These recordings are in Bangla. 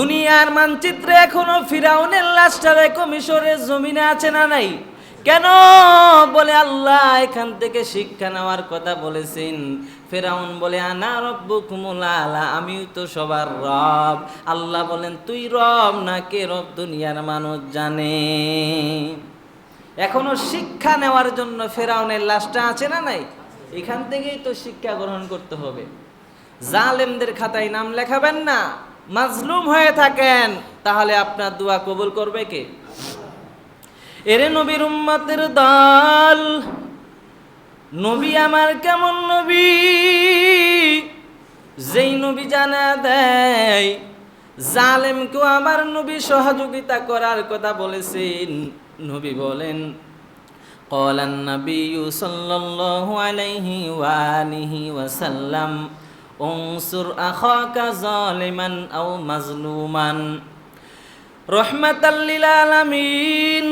দুনিয়ার মানচিত্রে এখনও ফিরাউনের লাশটা দেখো মিশরের জমিনে আছে না নাই? কেন? বলে আল্লাহ, এখান থেকে শিক্ষা নেওয়ার কথা বলেছেন। ফেরাউন বলে, আনা রব্বুকুমুল আলা, আমিও তো সবার রব। আল্লাহ বলেন, তুই রব না কে রব দুনিয়ার মানুষ জানে? এখনও শিক্ষা নেওয়ার জন্য ফেরাউনের লাশটা আছে না নাই? এখান থেকেই তো শিক্ষা গ্রহণ করতে হবে। জালেমদের খাতায় নাম লেখাবেন না। মাজলুম হয়ে থাকেন তাহলে আপনার দোয়া কবুল করবে কে এরে নবীর উম্মতের দল নবী আমার কেমন নবী যেই নবী জানা দেয় জালেমকেও আমার নবী সহযোগিতা করার কথা বলেছেন নবী বলেন قال النبي صلى الله عليه وآله وسلم انصر أخاك ظالما أو مظلوما রহমাতাল্লিল আলামিন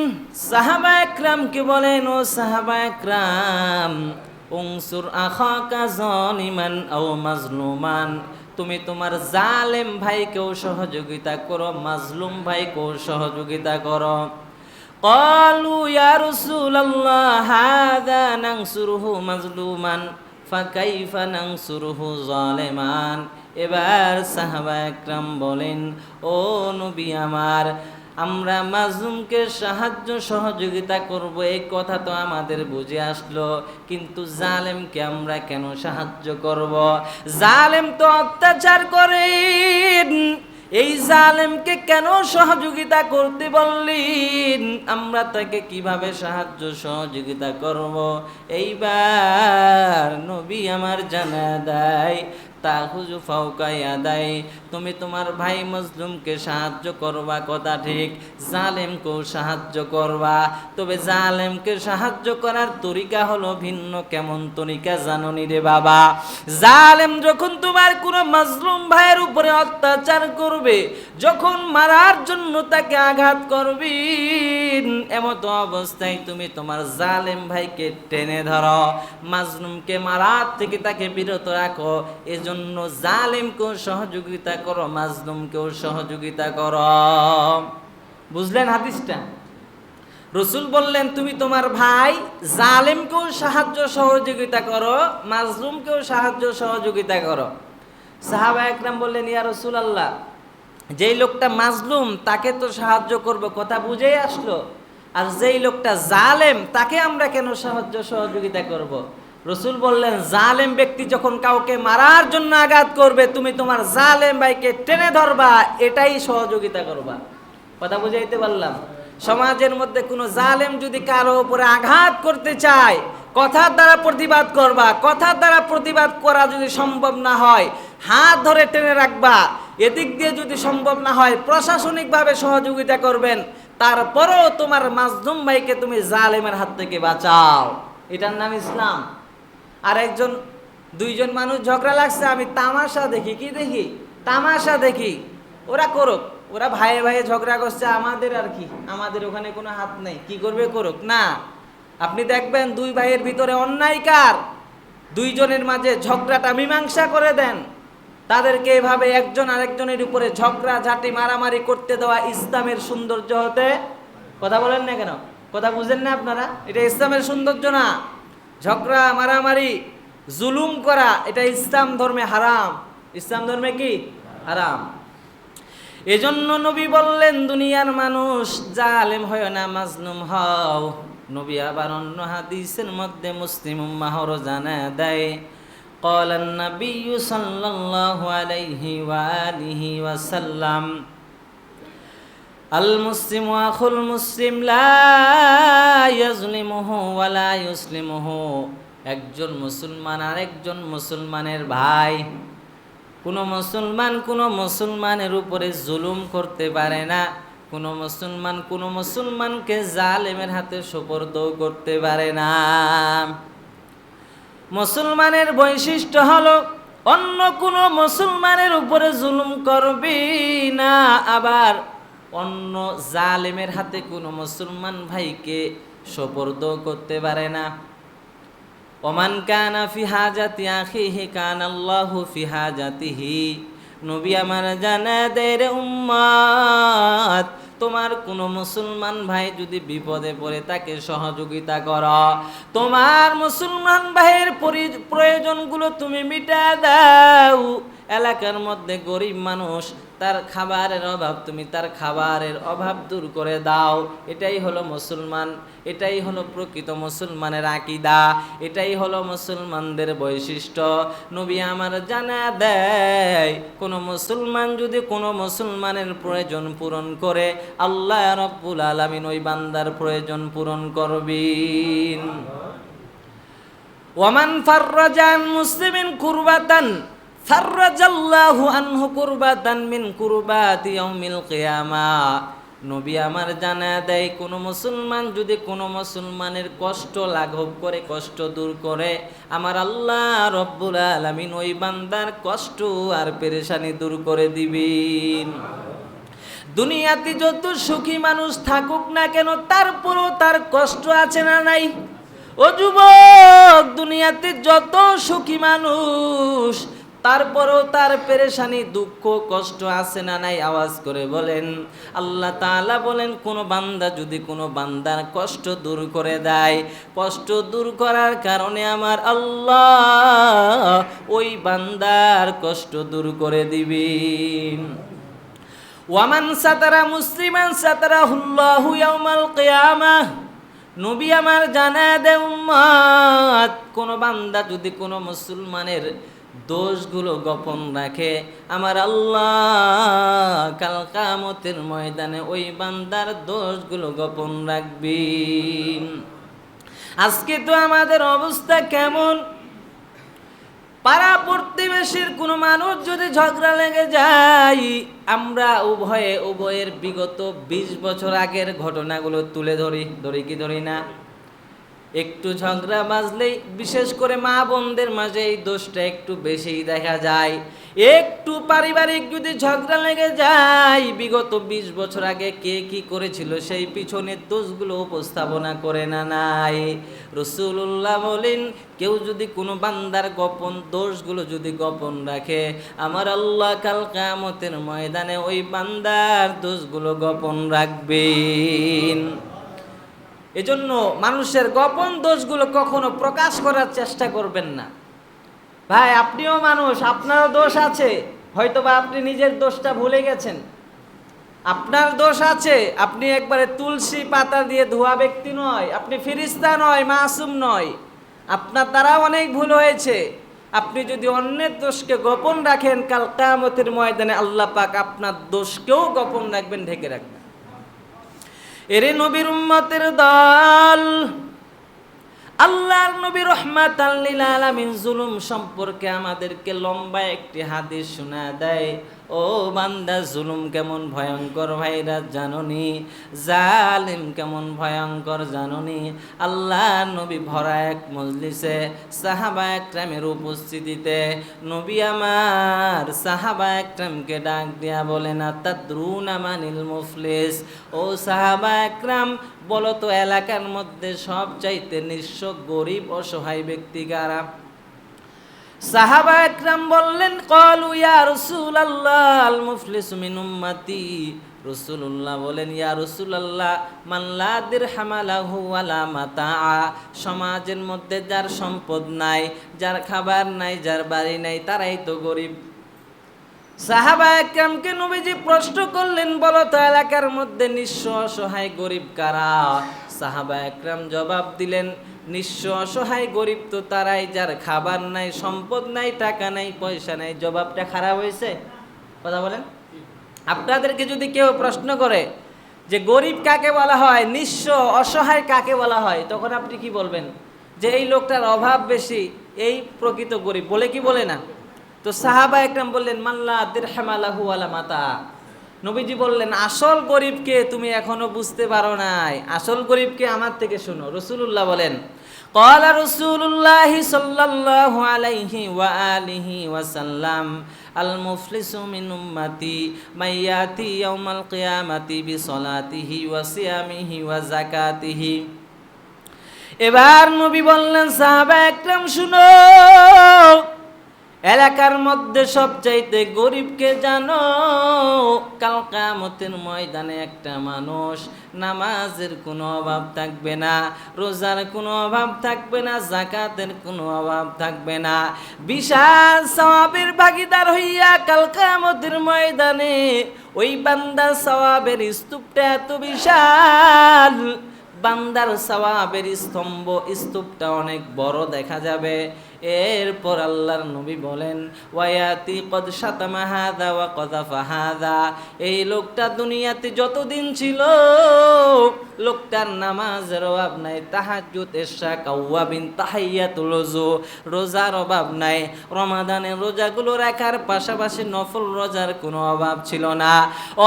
সাহাবা একরামকে বলেন ও সাহাবা একরাম উংসুর আখাকা জালিমান আও মাজলুমান তুমি তোমার জালেম ভাইকেও সহযোগিতা করো মাজলুম ভাইকেও সহযোগিতা করো قالوا يا رسول الله هذا ننصره مظلوما ফাকাইফা নাংসুরহু জালেমান। এবার সাহাবা একরাম বলেন, ও নবী আমার, আমরা মাজুমকে সাহায্য সহযোগিতা করব, এই কথা তো আমাদের বুঝে আসলো। কিন্তু জালেমকে আমরা কেন সাহায্য করব? জালেম তো অত্যাচার করেন। এই জালেমকে কেন সহযোগিতা করতে বললেন আমরা তাকে কীভাবে সাহায্য সহযোগিতা করব? এইবার নবী আমার জানা দেয় তাহুজু ফাউকাইয়া দেয়। তুমি তোমার ভাই মজলুমকে সাহায্য করবা, কথা ঠিক। জালেমকেও সাহায্য করবা। তবে জালেমকে সাহায্য করার তরিকা হলো ভিন্ন, কেমন তরিকা জাননি রে বাবা? জালেম যখন তোমার কোনো মজলুম ভাইয়ের উপরে অত্যাচার করবে, যখন মারার জন্য তাকে আঘাত করবি, এমত অবস্থায় তুমি তোমার জালেম ভাইকে টেনে ধরো। মাজলুমকে মারার থেকে তাকে বিরত রাখো। এজন্য জালেমকেও সহযোগিতা করো মাজলুমকেও সহযোগিতা করো। বুঝলেন হাদিসটা? রসুল বললেন, তুমি তোমার ভাই জালেমকেও সাহায্য সহযোগিতা করো মাজলুমকেও সাহায্য সহযোগিতা করো। সাহাবা একরাম বললেন, ইয়া রসুল আল্লাহ যেই লোকটা মাজলুম, তাকে তো সাহায্য করব। কথা বুঝেই আসলো। আর যেই লোকটা জালেম, তাকে আমরা কেন সাহায্য সহযোগিতা করব। রসুল বললেন, জালেম ব্যক্তি যখন কাউকে মারার জন্য আঘাত করবে, তুমি তোমার জালেম ভাইকে টেনে ধরবা, এটাই সহযোগিতা করবা। কথা বুঝাইতে পারলাম। সমাজের মধ্যে কোনো জালেম যদি কারও উপরে আঘাত করতে চায়, কথার দ্বারা প্রতিবাদ করবা, কথার দ্বারা প্রতিবাদ করা যদি সম্ভব না হয়, হাত ধরে টেনে রাখবা, এদিক দিয়ে যদি সম্ভব না হয়, প্রশাসনিকভাবে সহযোগিতা করবেন, তারপরেও তোমার মাজলুম ভাইকে তুমি জালেমের হাত থেকে বাঁচাও। এটার নাম ইসলাম। আর একজন দুইজন মানুষ ঝগড়া লাগছে, আমি তামাশা দেখি, কি দেখি? তামাশা দেখি। ওরা করুক, ওরা ভাইয়ে ভাইয়ে ঝগড়া করছে, আমাদের আর কি? আমাদের ওখানে কোনো হাত নেই, কি করবে করুক? না। আপনি দেখবেন দুই ভাইয়ের ভিতরে অন্যায় কার? দুইজনের মাঝে ঝগড়াটা মীমাংসা করে দেন। তাদেরকে এভাবে একজন আরেকজনের উপরে ঝগড়া, ঝাঁটি, মারামারি করতে দেওয়া ইসলামের সৌন্দর্য হতে কথা বলেন না কেন? কথা বুঝেন না আপনারা? এটা ইসলামের সৌন্দর্য না। ঝগড়া মারামারি জুলুম করা এটা ইসলাম ধর্মে হারাম ইসলাম ধর্মে কি হারাম এজন্য নবী বললেন দুনিয়ার মানুষ জালেম হয় না মাজলুম হও নবী আবার অন্য হাদিসের মধ্যে মুসলিম উম্মাহর জানা দেয় قال النبي صلى الله عليه وآله وسلم আল মুসলিম আখুল মুসলিম লাজলিমহু ওয়ালা ইউসলিমহু। একজন মুসলমান আর একজন মুসলমানের ভাই। কোনো মুসলমান কোনো মুসলমানের উপরে জুলুম করতে পারে না। কোনো মুসলমান কোনো মুসলমানকে জালেমের হাতে সুপর্দ করতে পারে না। মুসলমানের বৈশিষ্ট্য হলো, অন্য কোনো মুসলমানের উপরে জুলুম করবি না, আবার অন্য জালেমের হাতে কোনো মুসলমান ভাইকে সোপর্দ করতে পারে না। ওমান কানা ফি হাজাতি আখিহি, কান আল্লাহু ফি হাজাতিহি। নবী আমার জানা দেয় রে উম্মাদ তোমার কোনো মুসলমান ভাই যদি বিপদে পড়ে তাকে সহযোগিতা কর। তোমার মুসলমান ভাইয়ের প্রয়োজনগুলো তুমি মিটা দাও। এলাকার মধ্যে গরিব মানুষ, তার খাবারের অভাব, তুমি তার খাবারের অভাব দূর করে দাও। এটাই হলো মুসলমান, এটাই হলো প্রকৃত মুসলমানের আকিদা, এটাই হলো মুসলমানদের বৈশিষ্ট্য। নবী আমার জানা দেয়, কোনো মুসলমান যদি কোনো মুসলমানের প্রয়োজন পূরণ করে, আল্লাহ রব্বুল আলমিন ওই বান্দার প্রয়োজন পূরণ করবিন। ওয়ামান ফাররাজান মুসলিমিন কুরবাতান ফাররাজাল্লাহু আনহু কুরবাতান মিন কুরবাতি ইয়াউমিল কিয়ামা। নবী আমার জানা দেয়, কোনো মুসলমান যদি কোনো মুসলমানের কষ্ট লাঘব করে, কষ্ট দূর করে, আমার আল্লাহ রব্বুল আলামিন ওই বান্দার কষ্ট আর পেরেশানি দূর করে দিবেন। দুনিয়াতে যত সুখী মানুষ থাকুক না কেন তারপরও তার কষ্ট আছে না নাই? ও যুবক, দুনিয়াতে যত সুখী মানুষ তারপরও তার পেরেশানি, দুঃখ, কষ্ট আছে না নাই? আওয়াজ করে বলেন, আল্লাহ তাআলা বলেন, কোন বান্দা যদি কোনো বান্দার কষ্ট দূর করে দেয়, কষ্ট দূর করার কারণে আমার আল্লাহ ওই বান্দার কষ্ট দূর করে দিবেন ওয়ামান সাতারা মুসলিমান সাতারা হুল্লাহু ইয়াউমাল কিয়ামাহ নবী আমার জানা দে উম্মাত, কোন বান্দা যদি কোনো মুসলমানের দোষগুলো গোপন রাখে। আমার আল্লাহ, কাল কামতের ময়দানে ওই বান্দার দোষগুলো গোপন রাখবেন আজকে তো আমাদের অবস্থা কেমন? পাড়া প্রতিবেশীর কোনো মানুষ যদি ঝগড়া লেগে যায়, আমরা উভয়ে, উভয়ের বিগত ২০ বছর আগের ঘটনাগুলো তুলে ধরি ধরি কি ধরি না? একটু ঝগড়া বাজলেই বিশেষ করে মা বোনদের মাঝে এই দোষটা একটু বেশিই দেখা যায়। একটু পারিবারিক যদি ঝগড়া লেগে যায়, বিগত ২০ বছর আগে কে কি করেছিল সেই পিছনের দোষগুলো উপস্থাপনা করে না নাই। রসুল্লাহ বলেন, কেউ যদি কোনো বান্দার গোপন দোষগুলো যদি গোপন রাখে, আমার আল্লাহ কাল কামতের ময়দানে ওই বান্দার দোষগুলো গোপন রাখবেন। এজন্য মানুষের গোপন দোষগুলো কখনো প্রকাশ করার চেষ্টা করবেন না। ভাই, আপনিও মানুষ, আপনারও দোষ আছে। হয়তো বা আপনি নিজের দোষটা ভুলে গেছেন। আপনার দোষ আছে, আপনি একবারে তুলসী পাতা দিয়ে ধোয়া ব্যক্তি নয়, আপনি ফিরিস্তা নয়, মাসুম নয়। আপনার দ্বারা অনেক ভুল হয়েছে। আপনি যদি অন্যের দোষকে গোপন রাখেন, কাল কামতের ময়দানে আল্লাহ পাক আপনার দোষকেও গোপন রাখবেন, ঢেকে রাখবেন। এরে নবীর উম্মতের দল। আল্লাহর নবী রহমাত আল্লিল আলামিন জুলুম সম্পর্কে আমাদেরকে লম্বা একটি হাদিস শোনা দেয়। ও বান্দা, জুলুম কেমন ভয়ঙ্কর ভাইরা জাননি? জালিম কেমন ভয়ঙ্কর জাননি? আল্লাহ নবী ভরা এক মজলিসে সাহাবা একরামের উপস্থিতিতে নবী আমার সাহাবা একরামকে ডাক দিয়া বলেন আত্মাদ্রুন আমানিল মুফলিস। ও সাহাবা একরাম বলো তো এলাকার মধ্যে সব চাইতে নিঃস্ব গরিব, অসহায় ব্যক্তি কারা? সাহাবা একরাম বললেন, কলু ইয়া রাসূলুল্লাহ, আল মুফলিসু মিন উম্মতি। রসুল্লাহ বলেন, ইয়া রসুলাল্লাহ মাল্লা দিরহামালাহু ওয়ালা মাতাআ। সমাজের মধ্যে যার সম্পদ নাই, যার খাবার নাই, যার বাড়ি নাই, তারাই তো গরিব। সাহাবা একরামকে নবীজি প্রশ্ন করলেন, বলো তো, এলাকার মধ্যে নিঃস্ব অসহায় গরিব কারা? সাহাবা একরাম জবাব দিলেন নিঃস্ব অসহায় গরিব তো তারাই, যার খাবার নাই, সম্পদ নাই, টাকা নাই, পয়সা নাই, জবাবটা খারাপ হয়েছে? কথা বলেন। আপনাদেরকে যদি কেউ প্রশ্ন করে যে গরিব কাকে বলা হয়, নিঃস্ব অসহায় কাকে বলা হয়, তখন আপনি কি বলবেন? যে এই লোকটার অভাব বেশি, এই প্রকৃত গরিব, বলে কি বলে না? তো সাহাবা একরাম বললেন মাল্লা দিরহামালাহু আলা মাতা। নবীজি বললেন, আসল গরিবকে তুমি এখনও বুঝতে পারো নাই। আসল গরিবকে আমার থেকে শুনো। রসুলুল্লাহ বলেন কলা রসুল্লাহ সাল্লাল্লাহু আলাইহি ওয়া আলিহি ওয়াসাল্লাম আল মুফলিসু মিন উম্মতি মাইয়াতি ইয়াউমাল কিয়ামাতি বিসলাতিহি ওয়া সিয়ামিহি ওয়া যাকাতিহি। এবার নবী বললেন সাহাবা একরাম শুনো এলাকার মধ্যে সবচাইতে গরিবকে জানো, কাল কামতের ময়দানে একটা মানুষ নামাজের কোনো অভাব থাকবে না, রোজার কোনো অভাব থাকবে না জাকাতের কোনো অভাব থাকবে না। বিশাল সওয়াবের ভাগিদার হইয়া কাল কামতের ময়দানে ওই বান্দার সওয়াবের স্তূপটা এত বিশাল, বান্দার সওয়াবের স্তম্ভ, স্তূপটা অনেক বড় দেখা যাবে। এরপর আল্লাহর নবী বলেন, ওয়ায়াতি কদ শাতামা হাদা ওয়া কদাফা হাদা। এই লোকটা দুনিয়াতে যতদিন ছিল, লোকটার নামাজের অভাব নাই, তাহাজ্জুদ, এশা, কাওয়াবিন, তাহাইয়াতুল ওযু রোজার অভাব নাই, রমাদানের রোজাগুলো রাখার পাশাপাশি নফল রোজার কোনো অভাব ছিল না।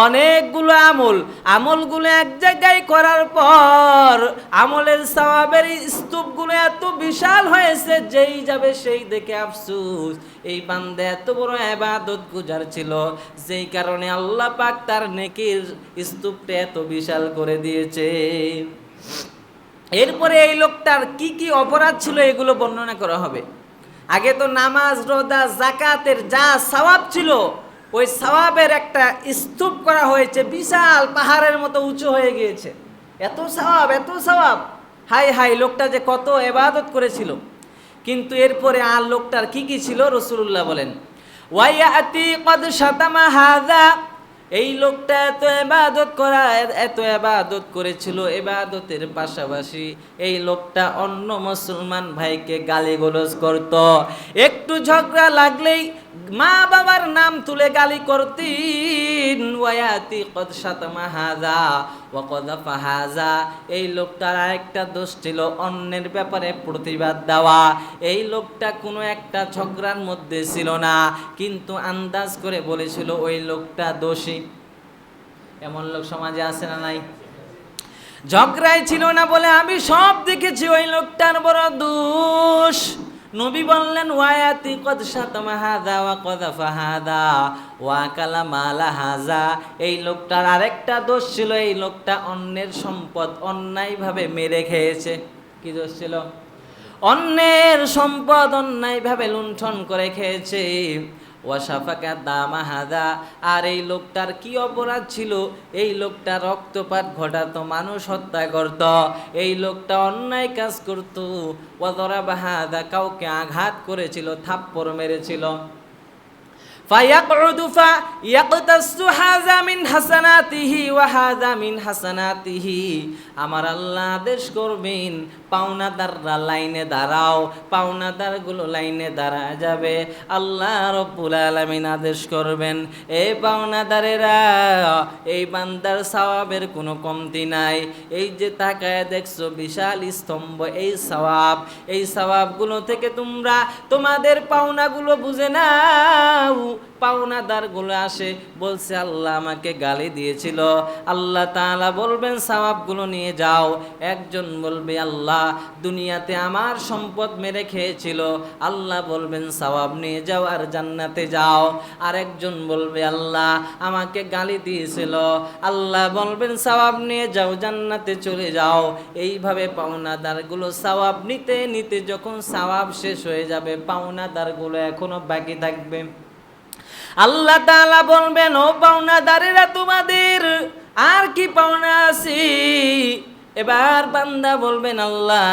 অনেকগুলো আমল, আমলগুলো এক জায়গায় করার পর আমলের সওয়াবের স্তূপগুলো এত বিশাল হয়েছে, যেই যাবে সেই দেখে আফসুস। এই বান্দে এত বড় এবাদত গুজার ছিল, যেই কারণে আল্লাহ পাক তার নেকির স্তূপটা এত বিশাল করে দিয়েছে। এরপরে এই লোকটার কি কি অপরাধ ছিল এগুলো বর্ণনা করা হবে। আগে তো নামাজ রোদা জাকাতের যা সওয়াব ছিল, ওই সওয়াবের একটা স্তূপ করা হয়েছে, বিশাল পাহাড়ের মতো উঁচু হয়ে গিয়েছে। এত সওয়াব এত সওয়াব। হাই হাই লোকটা যে কত এবাদত করেছিল। কিন্তু এরপরে আর লোকটার কি কি ছিল? রসুল্লাহ বলেন সাতামা হাজা এই লোকটা এত এবাদত করা, এত এবাদত করেছিল এবাদতের পাশাপাশি এই লোকটা অন্য মুসলমান ভাইকে গালিগালাজ করত। একটু ঝগড়া লাগলেই মা বাবার নাম তুলে গালি করতেন। ওয়ায়াতি কদ শাতামা হাজা, ওয়া কদাফা হাজা। এই লোকটার আরেকটা দোষ ছিল অন্যের ব্যাপারে প্রতিবাদ দেওয়া। এই লোকটা কোনো একটা ঝগড়ার মধ্যে ছিল না, কিন্তু আন্দাজ করে বলেছিল ওই লোকটা দোষী। এমন লোক সমাজে আছে না নাই? ঝগড়াই ছিল না বলে আমি সব দেখেছি, ওই লোকটার বড় দোষ। নবী বললেন, ওয়ায়াতি কদ সাতমা হাদা ওয়া কদাফা হাদা ওয়া কালামা আলা হাজা। এই লোকটার আরেকটা দোষ ছিল, এই লোকটা অন্যের সম্পদ অন্যায়ভাবে মেরে খেয়েছে। কি দোষ ছিল? অন্যের সম্পদ অন্যায়ভাবে লুণ্ঠন করে খেয়েছে। ওয়াসাফাকা দামা হাদা। আর এই লোকটার কি অপরাধ ছিল? এই লোকটা রক্তপাত ঘটাতো, মানুষ হত্যা করত। এই লোকটা অন্যায় কাজ করত। ওয়াদরা বাহাদা কাউকে আঘাত করেছিল, থাপ্পড় মেরেছিল। فيقعد فيقتص هذا من حسناته وهذا من حسناته আমার আল্লাহ আদেশ করবেন পাওনাদাররা লাইনে দাঁড়াও পাওনাদারগুলো লাইনে দাঁড়া যাবে আল্লাহ রব্বুল আলামিন আদেশ করবেন এই পাওনাদারেরা এই বান্দার সওয়াবের কোনো কমতি নাই এই যে তাকায় দেখছো বিশাল স্তম্ভ এই সওয়াব এই সওয়াবগুলো থেকে তোমরা তোমাদের পাওনাগুলো বুঝে নাও পাওনাদারগুলো আসে, বলছে আল্লাহ আমাকে গালি দিয়েছিল। আল্লাহ তাআলা বলবেন, সওয়াবগুলো নিয়ে যাও। একজন বলবে, আল্লাহ দুনিয়াতে আমার সম্পদ মেরে খেয়েছিল। আল্লাহ বলবেন, সওয়াব নিয়ে যাও আর জান্নাতে যাও। আর একজন বলবে, আল্লাহ আমাকে গালি দিয়েছিল। আল্লাহ বলবেন, সওয়াব নিয়ে যাও, জান্নাতে চলে যাও। এইভাবে পাওনাদারগুলো সওয়াব নিতে নিতে যখন সওয়াব শেষ হয়ে যাবে, পাওনাদারগুলো এখনও বাকি থাকবে। আল্লাহ তালা বলবেন ও পাওনাদারেরা তোমাদের আর কি পাওনা আছে? এবার বান্দা বলবেন, আল্লাহ,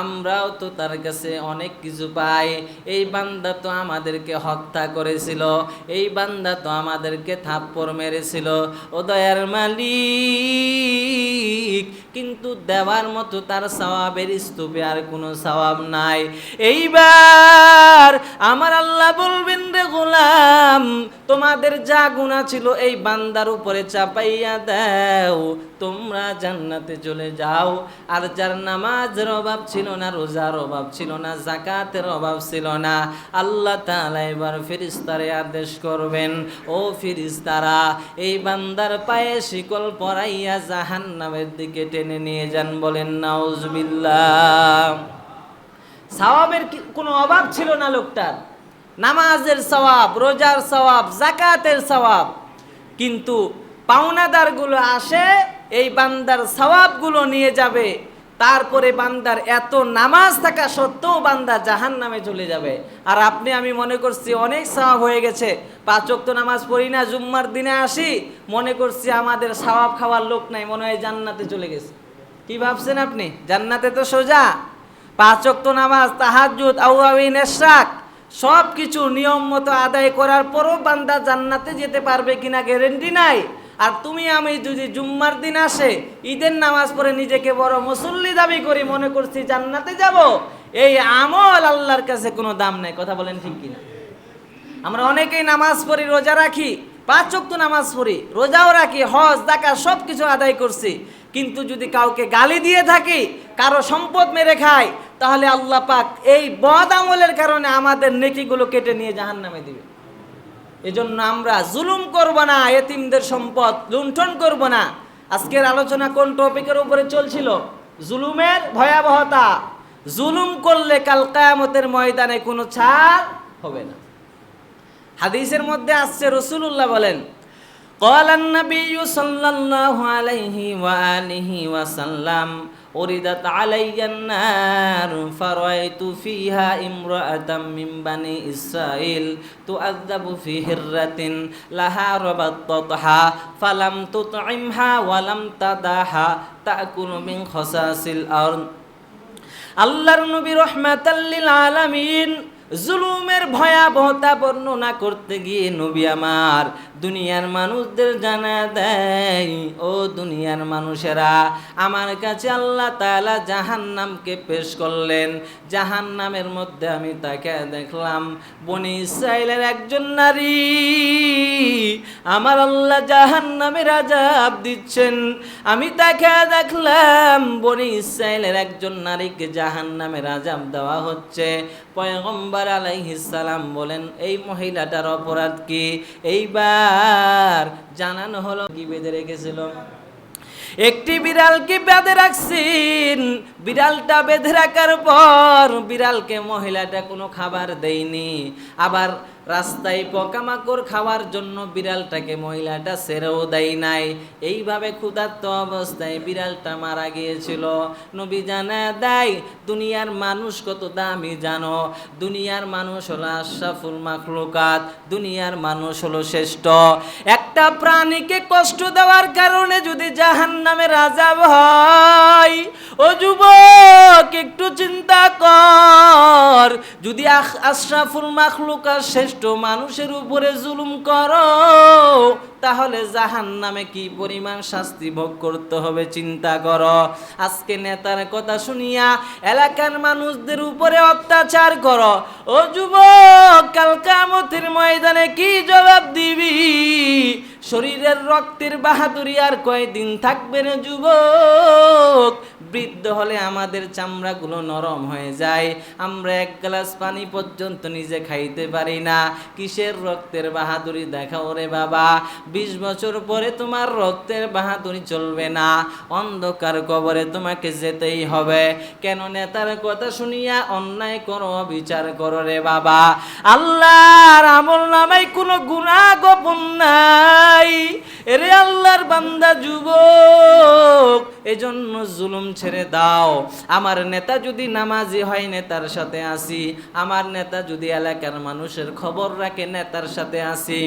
আমরাও তো তার কাছে অনেক কিছু পাই। এই বান্দা তো আমাদেরকে হত্যা করেছিল। এই বান্দা তো আমাদেরকে থাপ্পড় মেরেছিল। ও দয়ার মালিক, কিন্তু দেওয়ার মতো তার সওয়াবের স্তূপে আর কোনো সওয়াব নাই। এইবার আমার আল্লাহ বলবেন, রে গোলাম, তোমাদের যা গুণা ছিল এই বান্দার উপরে চাপাইয়া দাও। তোমরা জান্নাতে চলে যাও। আর যার নামাজের অভাব ছিল না, রোজার অভাব ছিল না জাকাতের অভাব ছিল না, আল্লাহ তাআলা এবার ফিরিস্তারে আদেশ করবেন, ও ফিরিস্তারা এই বান্দার পায়ে শিকল পরাইয়া জাহান্নামের দিকে টেনে নিয়ে যান বলেন, নাউজুবিল্লাহ। সওয়াবের কি- কোনো অভাব ছিল না লোকটার? নামাজের সওয়াব, রোজার সওয়াব জাকাতের সওয়াব। কিন্তু পাওনাদারগুলো আসে এই বান্দার সওয়াবগুলো নিয়ে যাবে। তারপরে বান্দার এত নামাজ থাকা সত্ত্বেও বান্দা জাহান নামে চলে যাবে। আর আপনি, আমি মনে করছি অনেক সওয়াব হয়ে গেছে। পাঁচ ওয়াক্ত নামাজ পড়ি না, জুম্মার দিনে আসি, মনে করছি আমাদের সওয়াব খাওয়ার লোক নাই, মনে হয় জান্নাতে চলে গেছে। কি ভাবছেন আপনি? জান্নাতে তো সোজা। পাঁচ ওয়াক্ত নামাজ, তাহাজ্জুদ আউয়াবিন এশরাক সব কিছু নিয়ম মতো আদায় করার পরও বান্দা জান্নাতে যেতে পারবে কিনা গ্যারেন্টি নাই। আর তুমি আমি যদি জুম্মার দিন আসে, ঈদের নামাজ পড়ে নিজেকে বড় মুসল্লি দাবি করি, মনে করছি জান্নাতে যাব, এই আমল আল্লাহর কাছে কোনো দাম নাই, কথা বলেন ঠিক কিনা? আমরা অনেকেই নামাজ পড়ি, রোজা রাখি, পাঁচ ওয়াক্ত নামাজ পড়ি, রোজাও রাখি, হজ দাকা সব কিছু আদায় করছি। কিন্তু যদি কাউকে গালি দিয়ে থাকি, কারও সম্পদ মেরে খায় তাহলে আল্লাহ পাক এই বদ আমলের কারণে আমাদের নেকিগুলো কেটে নিয়ে জাহান নামে দিবে। এজন্য আমরা জুলুম করব না এতিমদের সম্পদ লুণ্ঠন করব না আজকের আলোচনা কোন টপিকের উপরে চলছিল জুলুমের ভয়াবহতা জুলুম করলে কাল কায়ামতের ময়দানে কোনো ছাড় হবে না হাদিসের মধ্যে আসছে রসুল্লাহ বলেন قال النبي صلى الله عليه وآله وسلم أردت علي النار فرأيت فيها امرأة من بني إسرائيل تؤذب في هرة لها ربطتها فلم تطعمها ولم تدعها تأكل من خساس الأرض আল্লাহর নবী রহমাতাল্লিল আলামিন জুলুমের ভয়াবহতা বর্ণনা করতে গিয়ে নবী আমার দুনিয়ার মানুষদের জানা দেয়, ও দুনিয়ার মানুষেরা, আমার কাছে আল্লাহ তাআলা জাহান্নামকে পেশ করলেন। জাহান্নামের মধ্যে আমি তাকে দেখলাম, বনি ইসরায়েলের একজন নারী। আমার আল্লাহ জাহান্নামের আজাব দিচ্ছেন। আমি তাকে দেখলাম, বনি ইসরায়েলের একজন নারীকে জাহান্নামের আজাব দেওয়া হচ্ছে। পয়গম্বর আলাইহিস সালাম বলেন, এই মহিলাটার অপরাধ কি? এইবার জানানো হলো, কি বেঁধে রেখেছিল? একটি বিড়ালকে বেঁধে রাখছেন বিড়ালটা বেঁধে রাখার পর বিড়ালকে মহিলাটা কোনো খাবার দেয়নি। আবার রাস্তায় পোকামাকড় খাওয়ার জন্য বিড়ালটাকে মহিলাটা সেরেও দেয় নাই। এইভাবে ক্ষুধার্ত অবস্থায় বিড়ালটা মারা গিয়েছিল। নবী জানা দেয়, দুনিয়ার মানুষ কত দামি জানো? দুনিয়ার মানুষ হলো আশরাফুল মাখলুকাত। দুনিয়ার মানুষ হলো শ্রেষ্ঠ। একটা প্রাণীকে কষ্ট দেওয়ার কারণে যদি জাহান নামের আজাব হয়, ও যুবক, একটু চিন্তা কর। যদি আশরাফুল মাখলুকাত শ্রেষ্ঠ মানুষের উপরে জুলুম করো, তাহলে জাহান নামে কি পরিমাণ শাস্তি ভোগ করতে হবে চিন্তা কর। আজকে নেতার কথা শুনিয়া এলাকার মানুষদের উপরে অত্যাচার করো। ও যুবক, কাল কামতের ময়দানে কি জবাব দিবি? শরীরের রক্তের বাহাদুরি আর কয়দিন থাকবে না যুবক? বৃদ্ধ হলে আমাদের চামড়াগুলো নরম হয়ে যায়। আমরা এক গ্লাস পানি পর্যন্ত নিজে খাইতে পারি না। কিসের রক্তের বাহাদুরি দেখাও রে বাবা? বিশ বছর পরে তোমার রক্তের বাহাদুরি চলবে না। অন্ধকার কবরে তোমাকে যেতেই হবে। কেন নেতার কথা শুনিয়া অন্যায় করো বিচার করো রে বাবা? আল্লাহর আমল নামাই কোনো গুণা গোপন নাই। এরে আল্লাহর বান্দা যুবক, এজন্য জুলুম ছেড়ে দাও। আমার নেতা যদি নামাজি হয়, নেতার সাথে আসি। আমার নেতা যদি এলাকার মানুষের খবর রাখে, নেতার সাথে আসি।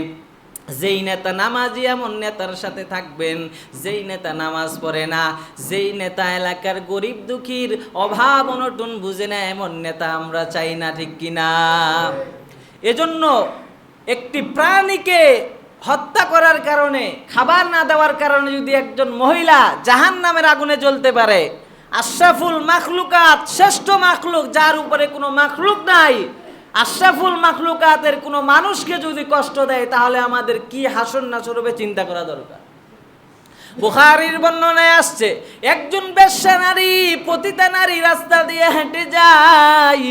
যেই নেতা নামাজি এমন নেতার সাথে থাকবেন, যেই নেতা নামাজ পড়ে না। যেই নেতা এলাকার গরিব দুঃখীর অভাব অনটন বুঝে না, এমন নেতা আমরা চাই না, ঠিক কিনা? এজন্য একটি প্রাণীকে হত্যা করার কারণে, খাবার না দেওয়ার কারণে যদি একজন মহিলা জাহান নামের আগুনে জ্বলতে পারে, আশরাফুল মাখলুকাত শ্রেষ্ঠ মাখলুক যার উপরে কোনো মাখলুক নাই, আশরাফুল মাখলুকাতের কোনো মানুষকে যদি কষ্ট দেয়, তাহলে আমাদের কি হাসন নাচর হবে চিন্তা করা দরকার? বুখারির বর্ণনায় আসছে, একজন বেশ্যা নারী পতিতা নারী রাস্তা দিয়ে হেঁটে যায়,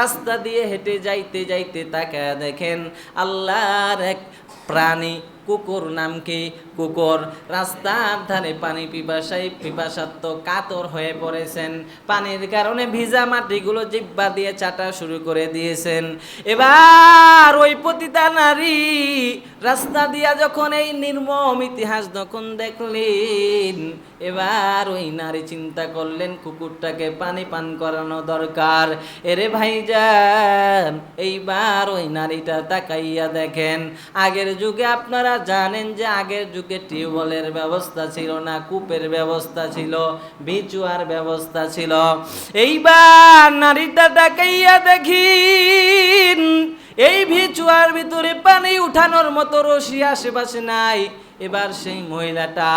রাস্তা দিয়ে হেঁটে যাইতে যাইতে তাকে দেখেন, আল্লাহর এক প্রাণী কুকুর নাম কি? কুকুর। রাস্তার ধারে পানি পিপাসায় পিপাসাত্ম কাতর হয়ে পড়েছেন। পানির কারণে ভিজা মাটিগুলো জিব্বা দিয়ে চাটা শুরু করে দিয়েছেন। এবার ওই পতিতা নারী রাস্তা দিয়া যখন এই নির্মম ইতিহাস যখন দেখলেন, এবার ওই নারী চিন্তা করলেন, কুকুরটাকে পানি পান করানো দরকার। এরে ভাইজান, এইবার ওই নারীটা তাকাইয়া দেখেন। আগের যুগে আপনারা জানেন যে আগের যুগে টিউবওয়েলের ব্যবস্থা ছিল না, কূপের ব্যবস্থা ছিল, বিচুয়ার ব্যবস্থা ছিল। এইবার নারীটা দেখাইয়া দেখি এই ভিচুয়ার ভিতরে পানি উঠানোর মতো রশি আশেপাশে নাই। এবার সেই মহিলাটা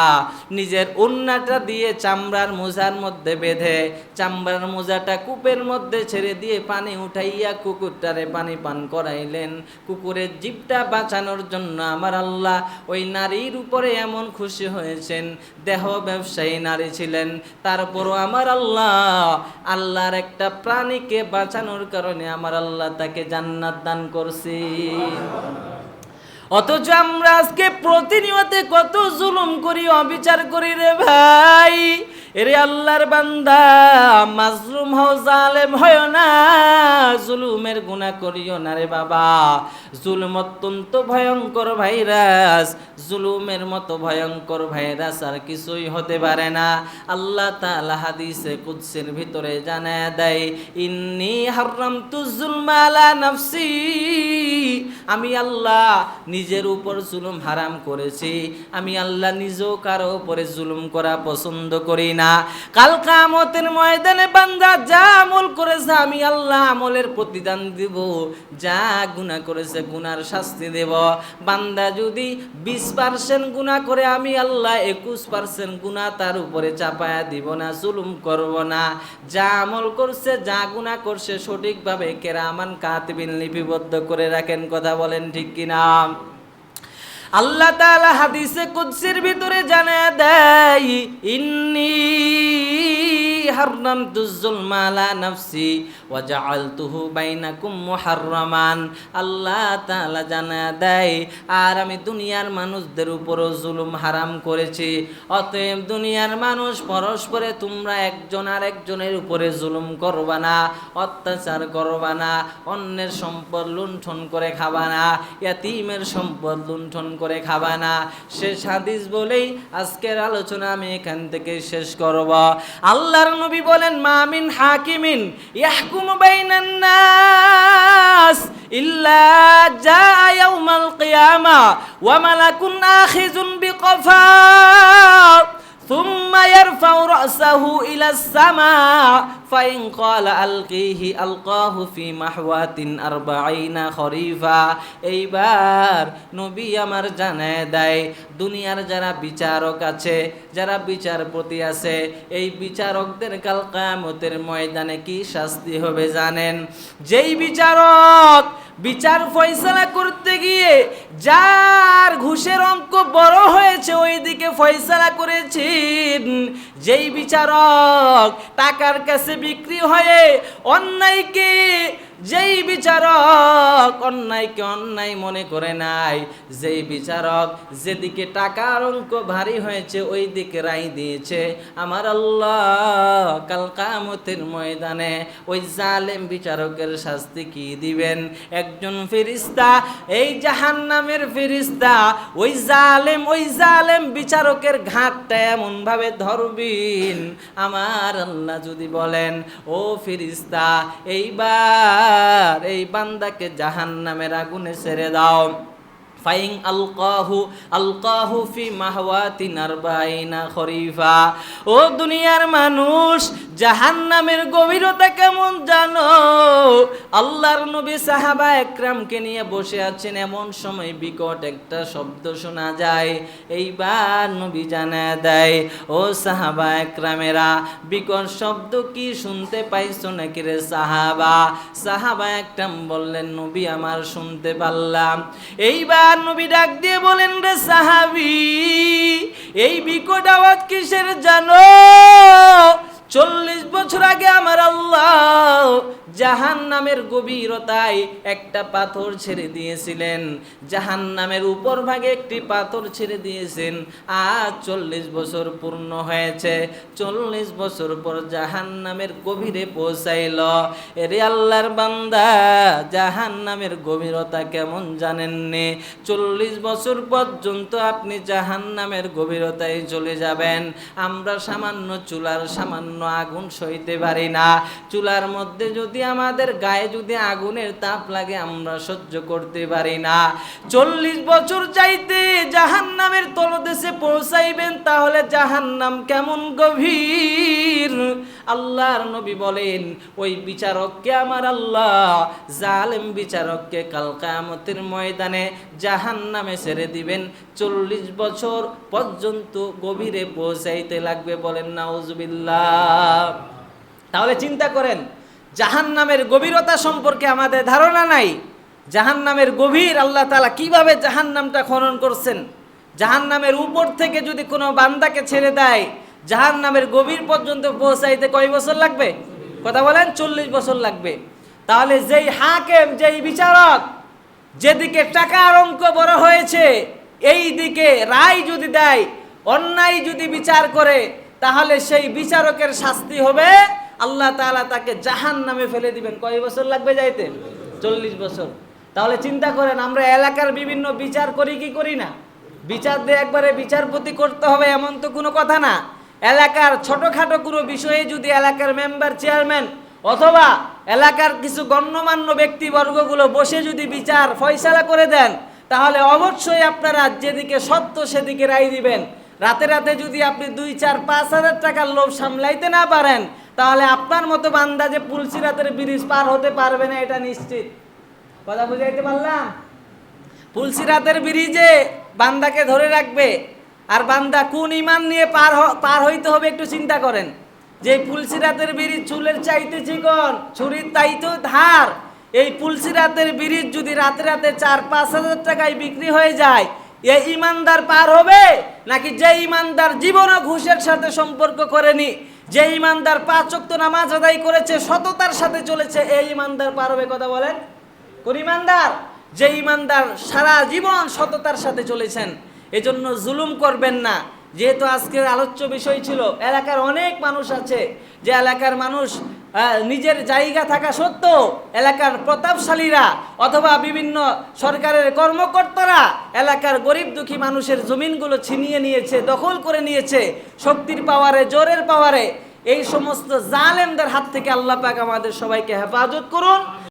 নিজের উন্নাটা দিয়ে চামড়ার মোজার মধ্যে বেঁধে, চামড়ার মোজাটা কূপের মধ্যে ছেড়ে দিয়ে পানি উঠাইয়া কুকুরটারে পানি পান করাইলেন। কুকুরের জীবটা বাঁচানোর জন্য আমার আল্লাহ ওই নারীর উপরে এমন খুশি হয়েছেন। দেহ ব্যবসায়ী নারী ছিলেন, তারপরও আমার আল্লাহ আল্লাহর একটা প্রাণীকে বাঁচানোর কারণে আমার আল্লাহ তাকে জান্নাত দান করছি। অথচ আমরা আজকে প্রতিনিয়তে কত জুলুম করি অবিচার করি রে ভাই। এরে আল্লাহর বান্দা, মাজলুম হও, জালেম হয় না, জুলুমের গুণা করিও না রে বাবা। জুলুম অত্যন্ত ভয়ঙ্কর ভাইরাস, জুলুমের মতো ভয়ঙ্কর ভাইরাস আর কিছুই হতে পারে না। আল্লাহ তাআলা হাদিসে কুদসির ভিতরে জানায় দেয়, ইন্নি হারামতু যুলমা আলা নাফসি। আমি আল্লাহ নিজের উপর জুলুম হারাম করেছি। আমি আল্লাহ নিজেও কারও উপরে জুলুম করা পছন্দ করি না। কাল কামতের ময়দানে বান্দা যা আমল করেছে, আমি আল্লাহ আমলের প্রতিদান দিব। যা গুনাহ করেছে, গুনার শাস্তি দেব। বান্দা যদি বিশ পার্সেন্ট গুনাহ করে, আমি আল্লাহ একুশ পার্সেন্ট গুনাহ তার উপরে চাপায়া দিব না, জুলুম করব না। যা আমল করছে, যা গুনাহ করছে, সঠিকভাবে কেরামান কাতবিন লিপিবদ্ধ করে রাখেন, কথা বলেন ঠিক কিনা? আল্লাহ তাআলা হাদিসে কুদসির ভিতরে জানে দেয় ইন্নি হারনাম যুলমা মালা নাফসি ওয়া জাআলতুহু বাইনাকুম মুহাররামান। আল্লাহ তাআলা জানায় দেয়, আর আমি দুনিয়ার মানুষদের উপরও জুলুম হারাম করেছি। অতএব দুনিয়ার মানুষ পরস্পরে তোমরা একজন আর একজনের উপরে জুলুম করবা না, অত্যাচার করবা না, অন্যের সম্পদ লুণ্ঠন করে খাবা না, ইয়াতিমের সম্পদ লুণ্ঠন করে খাবা না। শেষ হাদিস বলেই আজকের আলোচনা আমি এখান থেকে শেষ করব। আল্লাহর নবী বলেন মামিন হাকিমিন ইয়াহকুম يحكم بين الناس إلا جاء يوم القيامة وملك آخذ بقفار ثم يرفع رأسه إلى السماء فإن قال ألقيه ألقاه في محوات أربعين خريفا এইবার নবী আমার জানায় দেয় দুনিয়ার যারা বিচারক আছে যারা বিচারপতি আছে এই বিচারকদের কাল কামতের ময়দানে কি শাস্তি হবে জানেন যেই বিচারক বিচার ফয়সালা করতে গিয়ে যার ঘুষের অঙ্ক বড় হয়েছে ওই দিকে ফয়সালা করেছেন। যেই বিচারক টাকার কাছে বিক্রি হয়ে অন্যায়কে যেই বিচারক অন্যায়কে অন্যায় মনে করে নাই, যেই বিচারক যেদিকে টাকার অঙ্ক ভারী হয়েছে ওই দিকে রায় দিয়েছে। আমার আল্লাহ কাল কামতের ময়দানে ওই জালেম বিচারকের শাস্তি কি দিবেন? একজন ফেরিস্তা এই জাহান নামের ফেরিস্তা ওই জালেম ওই জালেম বিচারকের ঘাটটা এমন ভাবে ধরবিন। আমার আল্লাহ যদি বলেন, ও ফেরিস্তা এইবার এই বান্দাকে জাহান নামের আগুনে ছেড়ে দাও। ফাইং আলকাহু আলকাহু ফি মাহওয়াতিন আরবাইনা খরিফা। ও দুনিয়ার মানুষ, জাহান্নামের গভীরতা কেমন জানো? আল্লাহর নবী সাহাবা একরামকে নিয়ে বসে আছেন, এমন সময় বিকট একটা শব্দ শোনা যায়। এইবার নবী জানা দেয়, ও সাহাবা একরামেরা, বিকট শব্দ কি শুনতে পাইছো নাকি রে সাহাবা? সাহাবা একরাম বললেন, নবী, আমার শুনতে পারলাম। এইবার নবী ডাক দিয়ে বলেন রে সাহাবি এই বিকট আওয়াজ কিসের জানো? চল্লিশ বছর আগে আমার আল্লাহ জাহান নামের গভীরতায় একটা পাথর ছেড়ে দিয়েছিলেন। জাহান নামের উপর ভাগে একটি পাথর ছেড়ে দিয়েছেন। আজ চল্লিশ বছর পূর্ণ হয়েছে। চল্লিশ বছর পর জাহান নামের গভীরে পৌঁছাইল। এরে আল্লাহর বান্দা জাহান নামের গভীরতা কেমন জানেননি? চল্লিশ বছর পর্যন্ত আপনি জাহান নামের গভীরতায় চলে যাবেন। আমরা সামান্য চুলার সামান্য আগুন সইতে পারি না। চুলার মধ্যে যদি আমাদের গায়ে যদি আগুনের তাপ লাগে, আমরা সহ্য করতে পারি না। চল্লিশ বছর চাইতে জাহান নামের তলদেশে পৌঁছাইবেন, তাহলে জাহান নাম কেমন গভীর? আল্লাহর নবী বলেন, ওই বিচারককে আমার আল্লাহ, জালেম বিচারককে কাল ময়দানে জাহান নামে ছেড়ে দিবেন। চল্লিশ বছর পর্যন্ত গভীরে পৌঁছাইতে লাগবে বলেন, নাউজুবিল্লাহ। তাহলে চিন্তা করেন জাহান নামের গভীরতা সম্পর্কে আমাদের ধারণা নাই। জাহান নামের গভীর আল্লাহ তালা কীভাবে জাহান নামটা খনন করছেন? জাহান নামের উপর থেকে যদি কোনো বান্দাকে ছেড়ে দেয় জাহান নামের গভীর পর্যন্ত পৌঁছাইতে কয় বছর লাগবে? কথা বলেন, চল্লিশ বছর লাগবে। তাহলে যেই হাকেম, যেই বিচারক, যেদিকে টাকার অঙ্ক বড় হয়েছে এই দিকে রায় যদি দেয়, অন্যায় যদি বিচার করে তাহলে সেই বিচারকের শাস্তি হবে। আল্লাহ তালা তাকে জাহান নামে ফেলে দিবেন। কয় বছর লাগবে যাইতে? চল্লিশ বছর। তাহলে চিন্তা করেন, আমরা এলাকার বিভিন্ন বিচার করি কি করি না? বিচার দিয়ে একবারে বিচারপতি করতে হবে এমন তো কোনো কথা না। এলাকার ছোটোখাটো কোনো বিষয়ে যদি এলাকার মেম্বার, চেয়ারম্যান অথবা এলাকার কিছু গণ্যমান্য ব্যক্তিবর্গগুলো বসে যদি বিচার, ফয়সালা করে দেন, তাহলে অবশ্যই আপনারা যেদিকে সত্য সেদিকে রায় দিবেন। রাতে রাতে যদি আপনি দুই, চার, পাঁচ হাজার টাকার লোভ সামলাইতে না পারেন, তাহলে আপনার মতো বান্দা যে পুলসিরাতের ব্রিজ পার হতে পারবে না, এটা নিশ্চিত। কথা বুঝাইতে পারলাম? পুলসিরাতের ব্রিজে বান্দাকে ধরে রাখবে, আর বান্দা কোন ইমান নিয়ে পার পার হইতে হবে একটু চিন্তা করেন। যে পুলসিরাতের ব্রিজ চুলের চাইতে চিকন, ছুরির তাইতো ধার, এই পুলসিরাতের ব্রিজ যদি রাতে রাতে চার, পাঁচ হাজার টাকায় বিক্রি হয়ে যায় এই ইমানদার পার হবে? নাকি যে ইমানদার জীবনও ঘুষের সাথে সম্পর্ক করেনি, যে ইমানদার পাঁচ ওয়াক্ত নামাজ আদায় করেছে, সততার সাথে চলেছে এই ইমানদার পার হবে কথা বলেন? কোন ইমানদার? যে ইমানদার সারা জীবন সততার সাথে চলেছেন, এজন্য জুলুম করবেন না। যেহেতু আজকের আলোচ্য বিষয় ছিল, এলাকার অনেক মানুষ আছে, যে এলাকার মানুষ নিজের জায়গা থাকা সত্ত্বেও এলাকার প্রতাপশালীরা অথবা বিভিন্ন সরকারের কর্মকর্তারা এলাকার গরিব দুঃখী মানুষের জমিনগুলো ছিনিয়ে নিয়েছে, দখল করে নিয়েছে, শক্তির পাওয়ারে, জোরের পাওয়ারে। এই সমস্ত জালেমদের হাত থেকে আল্লাহ পাক আমাদের সবাইকে হেফাজত করুন।